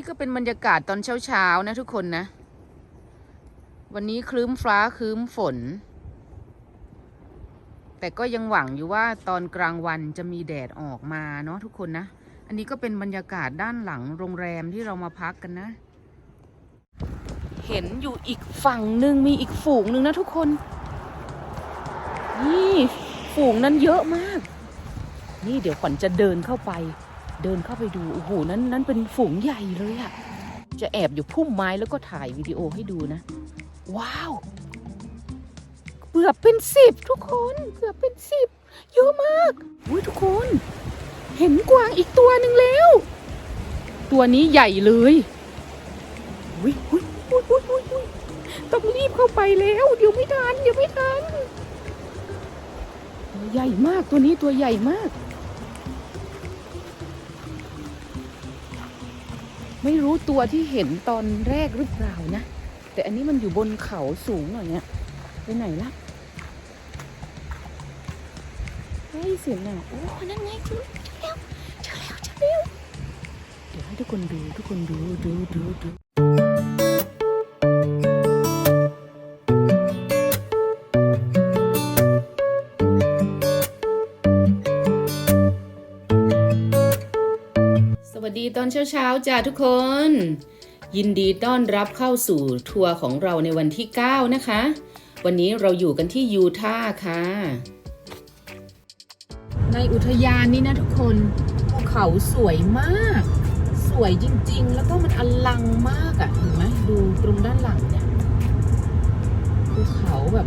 นี่ก็เป็นบรรยากาศตอนเช้าๆนะทุกคนนะ วันนี้คลื้มฟ้าคลื้มฝน แต่ก็ยังหวังอยู่ว่าตอนกลางวันจะมีแดดออกมาเนาะทุกคนนะ อันนี้ก็เป็นบรรยากาศด้านหลังโรงแรมที่เรามาพักกันนะ เห็นอยู่อีกฝั่งหนึ่งมีอีกฝูงหนึ่งนะทุกคน นี่ฝูงนั้นเยอะมาก นี่เดี๋ยวขวัญจะเดินเข้าไป เดินเข้าไปดูโอ้โหนั้นนั้นเป็นฝูงใหญ่เลยอะจะแอบอยู่พุ่มไม้แล้วก็ถ่ายวิดีโอให้ดูนะ ว้าวเกือบเป็นสิบทุกคนเกือบเป็นสิบเยอะมากอุ้ยทุกคน เห็นกวางอีกตัวหนึ่งแล้ว ตัวนี้ใหญ่เลยอุ้ยอุ้ยอุ้ยอุ้ยอุ้ยต้องรีบเข้าไปแล้ว เดี๋ยวไม่ทันเดี๋ยวไม่ทันตัวใหญ่มากตัวนี้ตัวใหญ่มาก ไม่รู้ตัวที่เห็นตอนแรกหรือเปล่านะ แต่อันนี้มันอยู่บนเขาสูงหน่อยเนี่ยไปไหนละเฮ้ยเสียงอะโอ้นั่นไงเจอแล้วเจอแล้วเจอแล้วเดี๋ยวให้ทุกคนดูทุกคนดูดูดูดู ตอนเช้าๆจ้าทุกคน ยินดีต้อนรับเข้าสู่ทัวร์ของเราในวันที่ 9 นะคะ วันนี้เราอยู่กันที่ยูทาห์ค่ะ ในอุทยานนี้นะทุกคนภูเขาสวยมาก สวยจริงๆ แล้วก็มันอลังมากอะ่ะเห็นไหมดูตรงด้านหลังเนี่ยภูเขาแบบ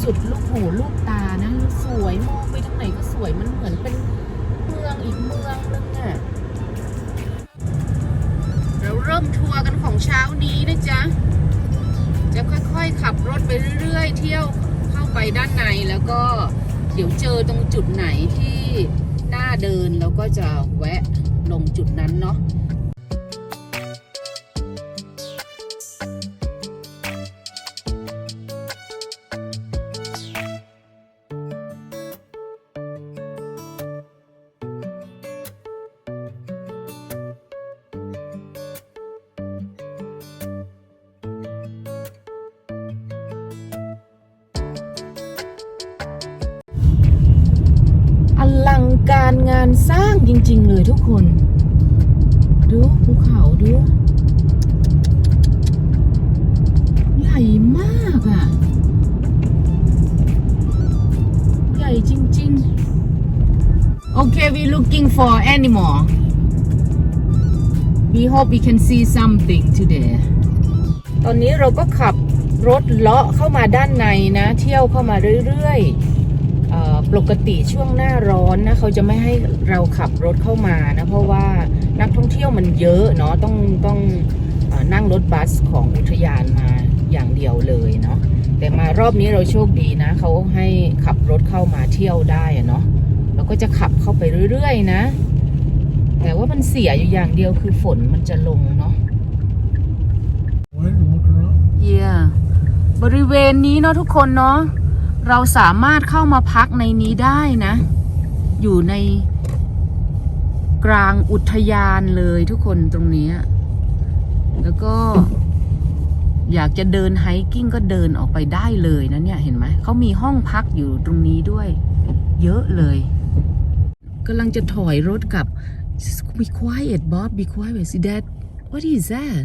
สุดลูกหูลูกตานะ สวยมองไปทางไหนก็สวยมันเหมือนเป็นเมืองอีกเมืองนึงอะ เช้านี้นะจ๊ะ จะค่อยๆขับรถไปเรื่อยๆ เที่ยวเข้าไปด้านในแล้วก็เดี๋ยวเจอตรงจุดไหนที่น่าเดินเราก็จะแวะลงจุดนั้นเนาะ การสร้างจริง ๆ เลยทุกคน ดูภูเขาดูใหญ่มากอะ่ะ ใหญ่จริงๆโอเค we looking for animal we hope we can see something today ตอนนี้เราก็ขับรถเลาะเข้ามาด้านในนะ เที่ยวเข้ามาเรื่อย ๆ ปกติช่วงหน้าร้อนนะเขาจะไม่ให้เราขับรถเข้ามานะเพราะว่านักท่องเที่ยวมันเยอะเนาะต้องต้องอนั่งรถบัสของอุทยานมาอย่างเดียวเลยเนาะแต่มารอบนี้เราโชคดีนะเขาให้ขับรถเข้ามาเที่ยวได้อะเนาะเราก็จะขับเข้าไปเรื่อยๆนะ แต่ว่ามันเสียอยู่อย่างเดียวคือฝนมันจะลงเนาะเยี่ยบริเวณนี้เนาะทุกคนเนาะ เราสามารถเข้ามาพักในนี้ได้นะ อยู่ในกลางอุทยานเลยทุกคนตรงนี้ แล้วก็อยากจะเดินไฮกิ้งก็เดินออกไปได้เลยนะเนี่ยเห็นไหม เขามีห้องพักอยู่ตรงนี้ด้วย เยอะเลยกำลังจะถอยรถกลับ be quiet Bob be quiet see that what is that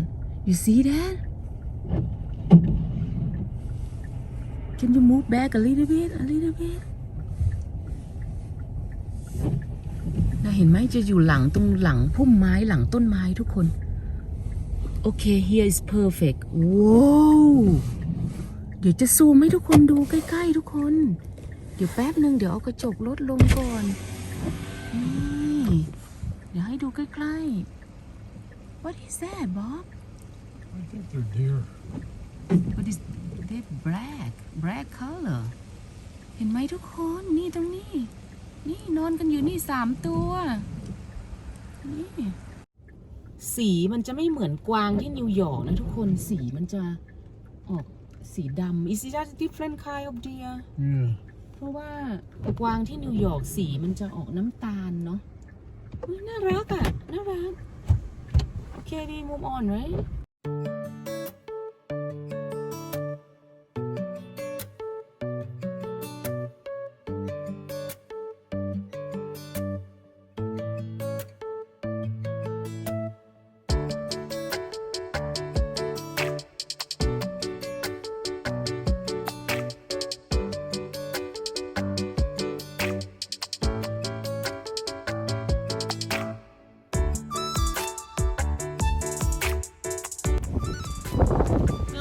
you see that Can you move back a little bit a little bit นะเห็นไหมจะอยู่หลังตรงหลังพุ่มไม้หลังต้นไม้ทุกคน โอเค here is perfect ว้าวเดี๋ยวจะซูมให้ทุกคนดูใกล้ ๆ ทุกคน เดี๋ยวแป๊บหนึ่งเดี๋ยวเอากระจกรถลงก่อนนี่เดี๋ยวให้ดูใกล้ ๆ What is that Bob I think they're deer. What is that black black color เห็นไหมทุกคนนี่ตรงนี้ นี่นอนกันอยู่นี่สามตัว นี่สีมันจะไม่เหมือนกวางที่นิวยอร์กนะทุกคนสีมันจะออกสีดำ Is that a different kind of deer Yeah. เพราะว่ากวางที่นิวยอร์กสีมันจะออกน้ำตาลเนาะอุ๊ยน่ารักอะ่ะ น่ารัก okay we move on right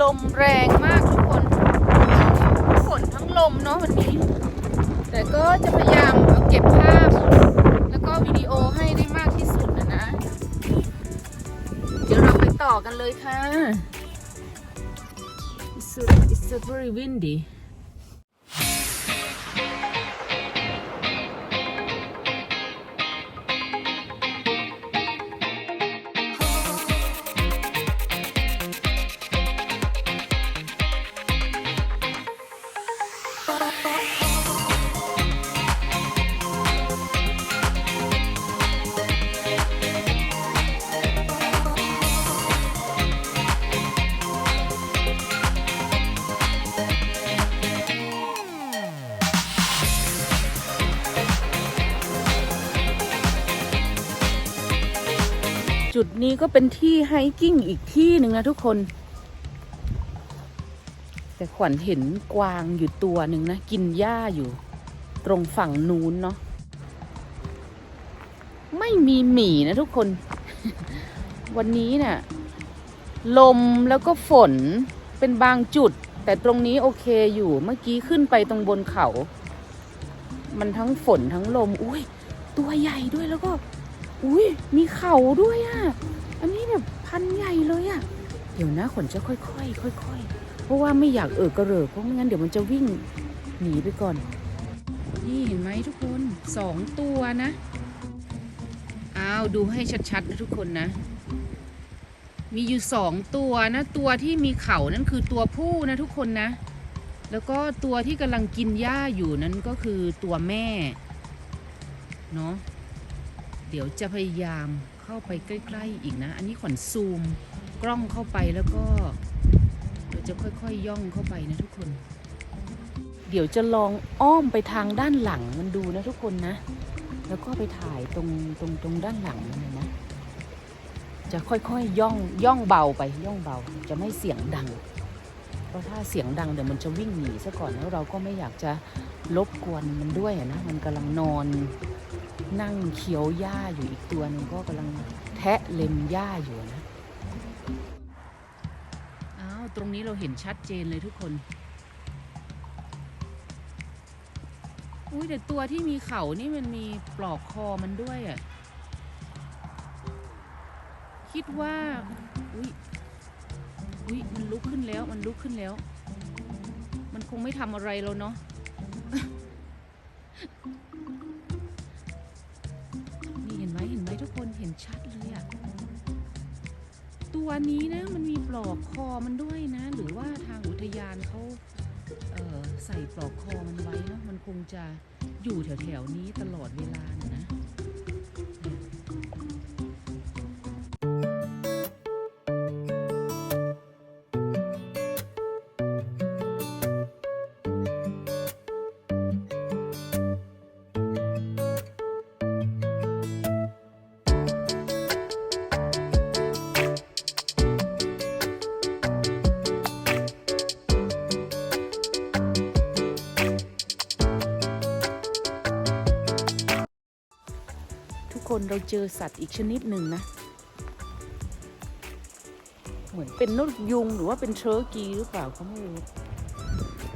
ลมแรงมากทุกคนฝนทั้งลมเนาะวันนี้ แต่ก็จะพยายามเอาเก็บภาพ แล้วก็วิดีโอให้ได้มากที่สุดนะนะ เดี๋ยวเราไปต่อกันเลยค่ะ It's, a, it's a very windy จุดนี้ก็เป็นที่ไฮกิ้งอีกที่หนึ่งนะทุกคน แต่ขวัญเห็นกวางอยู่ตัวหนึ่งนะ กินหญ้าอยู่ ตรงฝั่งนู้นเนาะไม่มีหมีนะทุกคน วันนี้เนะ่ะลมแล้วก็ฝนเป็นบางจุด แต่ตรงนี้โอเคอยู่เมื่อกี้ขึ้นไปตรงบนเขา มันทั้งฝนทั้งลม อุ้ย ตัวใหญ่ด้วยแล้วก็ อุ้ยมีเข่าด้วยอะ่ะ อันนี้แบบพันใหญ่เลยอะ่ะ เดี๋ยวนะขนจะค่อยๆค่อยๆเพราะว่าไม่อยากเออกระเริกเพราะไม่งั้นเดี๋ยวมันจะวิ่งหนีไปก่อน นี่เห็นไหมทุกคนสองตัวนะอ้าวดูให้ชัดๆนะทุกคนนะ มีอยู่สองตัวนะ ตัวที่มีเข่านั่นคือตัวผู้นะทุกคนนะ แล้วก็ตัวที่กำลังกินหญ้าอยู่นั้นก็คือตัวแม่เนาะ เดี๋ยวจะพยายามเข้าไปใกล้ ๆ อีกนะ อันนี้ขวัญซูมกล้องเข้าไปแล้วก็ เดี๋ยวจะค่อยๆย่องเข้าไปนะทุกคน เดี๋ยวจะลองอ้อมไปทางด้านหลังมันดูนะทุกคนนะ แล้วก็ไปถ่ายตรงตรงตรงด้านหลังมันนะ จะค่อยๆย่องย่องเบาไปย่องเบา จะไม่เสียงดัง เพราะถ้าเสียงดังเดี๋ยวมันจะวิ่งหนีซะก่อนแล้วเราก็ไม่อยากจะรบกวนมันด้วยนะ มันกำลังนอน นั่งเคี้ยวหญ้าอยู่อีกตัวหนึ่งก็กำลังแทะเล็มหญ้าอยู่นะอ้าวตรงนี้เราเห็นชัดเจนเลยทุกคน อุ้ยแต่ตัวที่มีเขานี่มันมีปลอกคอมันด้วยอะ คิดว่า อุ้ยอุ้ยมันลุกขึ้นแล้ว มันลุกขึ้นแล้ว มันคงไม่ทำอะไรเราเนาะ ตัวนี้นะมันมีปลอกคอมันด้วยนะ หรือว่าทางอุทยานเขาเใส่ปลอกคอมันไว้เนะมันคงจะอยู่แถวๆนี้ตลอดเวลานะนะ คนเราเจอสัตว์อีกชนิดหนึ่งนะ เหมือนเป็นนกยุงหรือว่าเป็นเชอร์กีหรือเปล่าเขาไม่รู้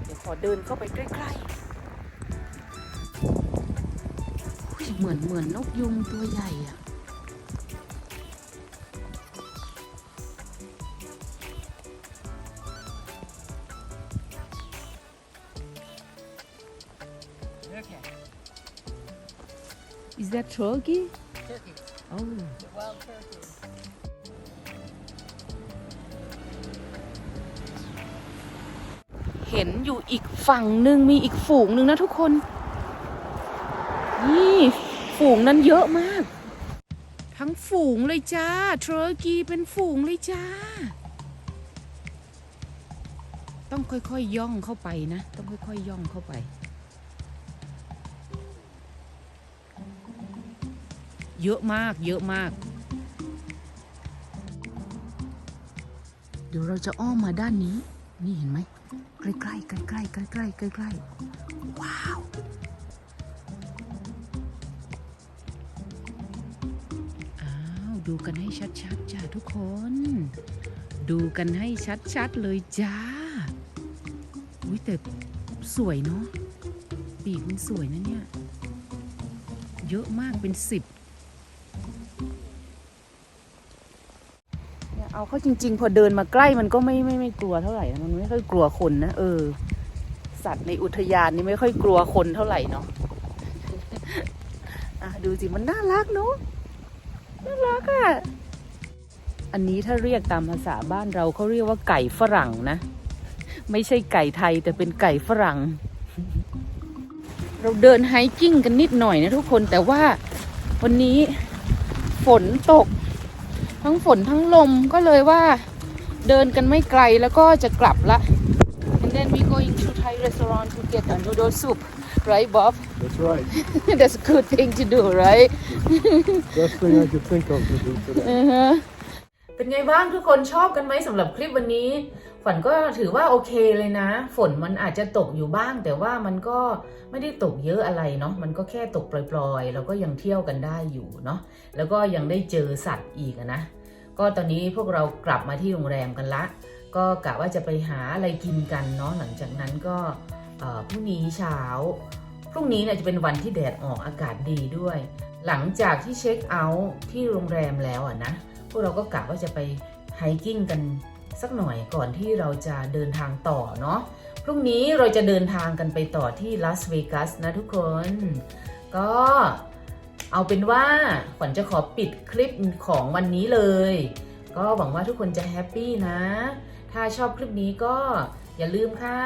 เดี๋ยวขอเดินเข้าไปใกล้ๆอุ๊ยเหมือนเหมือนนกยุงตัวใหญ่อะ Okay. Is that turkey Turkey. Oh The wild turkey. เห็นอยู่อีกฝั่งหนึ่งมีอีกฝูงหนึ่งนะทุกคน นี่ฝูงนั้นเยอะมาก ทั้งฝูงเลยจ้าเทอร์กีเป็นฝูงเลยจ้า ต้องค่อยๆย่องเข้าไปนะ ต้องค่อยๆย่องเข้าไป เยอะมากเยอะมาก เดี๋ยวเราจะอ้อมมาด้านนี้ นี่เห็นไหมใกล้ๆใกล้ๆใกล้ๆใกล้ๆใกล้ๆใกล้ๆว้าว อ้าว ดูกันให้ชัดๆจ้าทุกคน ดูกันให้ชัดๆเลยจ้า อุ้ยแต่สวยเนาะปีกมันสวยนะเนี่ย เยอะมากเป็นสิบ เอาเข้าจริง ๆ พอเดินมาใกล้มันก็ไม่ไม่ไม่กลัวเท่าไหร่มันไม่ค่อยกลัวคนนะเออ สัตว์ในอุทยานนี่ไม่ค่อยกลัวคนเท่าไหร่เนาะอะดูสิมันน่ารักเนาะน่ารักอะ่ะอันนี้ถ้าเรียกตามภาษาบ้านเราเขาเรียกว่าไก่ฝรั่งนะ ไม่ใช่ไก่ไทยแต่เป็นไก่ฝรั่ง เราเดินไฮกิ้งกันนิดหน่อยนะทุกคนแต่ว่าวันนี้ฝนตก ทั้งฝนทั้งลมก็เลยว่าเดินกันไม่ไกลแล้วก็จะกลับละ and then we going to Thai restaurant to get a noodle soup right Bob That's right. that's a good thing to do right Best thing I could think of to do today. อือฮะเป็นไงบ้างทุกคนชอบกันไหมสำหรับคลิปวันนี้ ขวัญก็ถือว่าโอเคเลยนะ ฝนมันอาจจะตกอยู่บ้าง แต่ว่ามันก็ไม่ได้ตกเยอะอะไรเนาะมันก็แค่ตกปล่อยๆแล้วก็ยังเที่ยวกันได้อยู่เนาะแล้วก็ยังได้เจอสัตว์อีกนะก็ตอนนี้พวกเรากลับมาที่โรงแรมกันละ ก็กะว่าจะไปหาอะไรกินกันเนาะหลังจากนั้นก็พรุ่งนี้เช้าพรุ่งนี้เนี่ยจะเป็นวันที่แดดออกอากาศดีด้วย หลังจากที่เช็คเอาท์ที่โรงแรมแล้วอะนะพวกเราก็กะว่าจะไปไฮกิ้งกัน สักหน่อยก่อนที่เราจะเดินทางต่อเนาะพรุ่งนี้เราจะเดินทางกันไปต่อที่ลาสเวกัสนะทุกคน ก็เอาเป็นว่าขวัญจะขอปิดคลิปของวันนี้เลย ก็หวังว่าทุกคนจะแฮปปี้นะ ถ้าชอบคลิปนี้ก็อย่าลืมค่ะ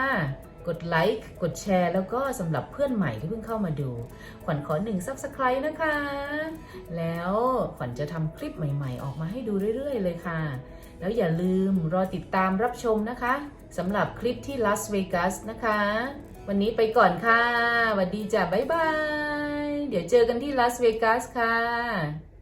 กดไลค์ กดแชร์ แล้วก็สำหรับเพื่อนใหม่ที่เพิ่งเข้ามาดู ขวัญขอหนึ่งซับสไครต์นะคะ แล้วขวัญจะทำคลิปใหม่ ๆ ออกมาให้ดูเรื่อย ๆ เลยค่ะ แล้วอย่าลืมรอติดตามรับชมนะคะสำหรับคลิปที่ลาสเวกัสนะคะ วันนี้ไปก่อนค่ะสวัสดีจ้ะบ๊ายบาย เดี๋ยวเจอกันที่ลาสเวกัสค่ะ